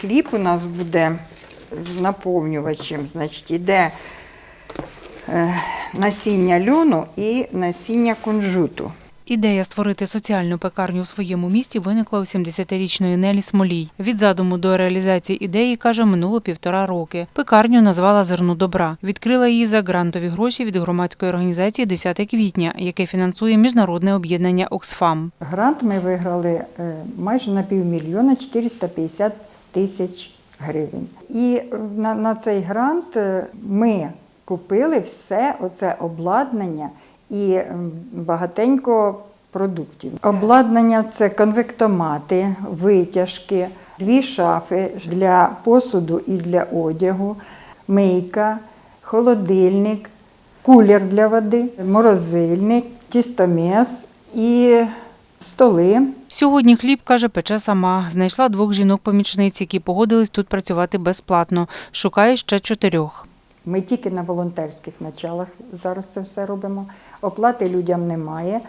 Хліб у нас буде з наповнювачем, значить, іде е, насіння льону і насіння кунжуту. Ідея створити соціальну пекарню у своєму місті виникла у 70-річної Нелі Смолій. Від задуму до реалізації ідеї, каже, минуло півтора роки. Пекарню назвала Зерно добра. Відкрила її за грантові гроші від громадської організації «10 квітня, яке фінансує міжнародне об'єднання Оксфам. Грант ми виграли е, майже на півмільйона 450 тисяч гривень. І на, на цей грант е, ми купили все оце обладнання і багатенько продуктів. Обладнання це конвектомати, витяжки, дві шафи для посуду і для одягу, мийка, холодильник, кулер для води, морозильник, тістомес і столи. Сьогодні хліб, каже, пече сама. Знайшла двох жінок-помічниць, які погодились тут працювати безплатно. Шукає ще чотирьох. Ми тільки на волонтерських началах зараз це все робимо. Оплати людям немає.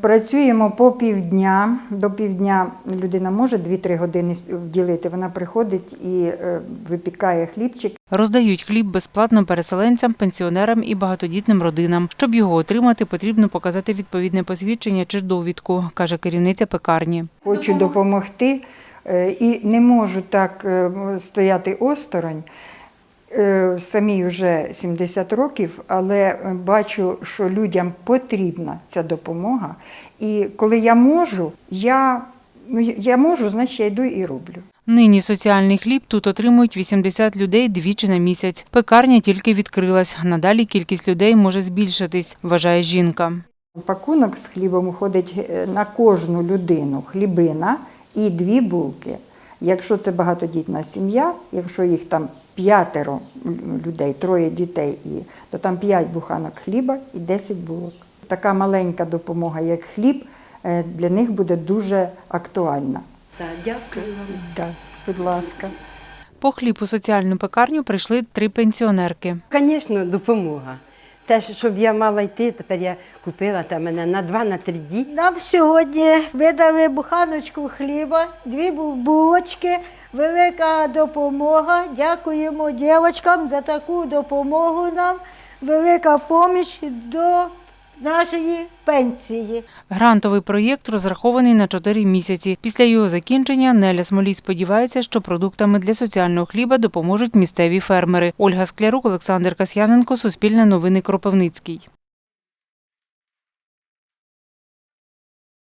Працюємо по півдня. До півдня людина може 2-3 години вділити. Вона приходить і е, випікає хлібчик. Роздають хліб безплатно переселенцям, пенсіонерам і багатодітним родинам. Щоб його отримати, потрібно показати відповідне посвідчення чи довідку, каже керівниця пекарні. Хочу допомогти е, і не можу так е, стояти осторонь. Е, Самій вже 70 років, але бачу, що людям потрібна ця допомога. І коли я можу, я, ну, я можу, значить я йду і роблю. Нині соціальний хліб тут отримують 80 людей двічі на місяць. Пекарня тільки відкрилась. Надалі кількість людей може збільшитись, вважає жінка. Пакунок з хлібом уходить е, на кожну людину хлібина і дві булки. Якщо це багатодітна сім'я, якщо їх там п'ятеро людей, троє дітей, і, то там п'ять буханок хліба і 10 булок. Така маленька допомога, як хліб, е, для них буде дуже актуальна. Так, дякую вам. Так, будь ласка. По хліб у соціальну пекарню прийшли три пенсіонерки. Звісно, допомога. Те, щоб я мала йти, тепер я купила там мене на два, на три дні. Нам сьогодні видали буханочку хліба, дві булочки, велика допомога. Дякуємо дівчаткам за таку допомогу нам. Велика поміч до нашої пенсії. Грантовий проєкт розрахований на 4 місяці. Після його закінчення Неля Смолій сподівається, що продуктами для соціального хліба допоможуть місцеві фермери. Ольга Склярук, Олександр Касьяненко, Суспільне новини Кропивницький.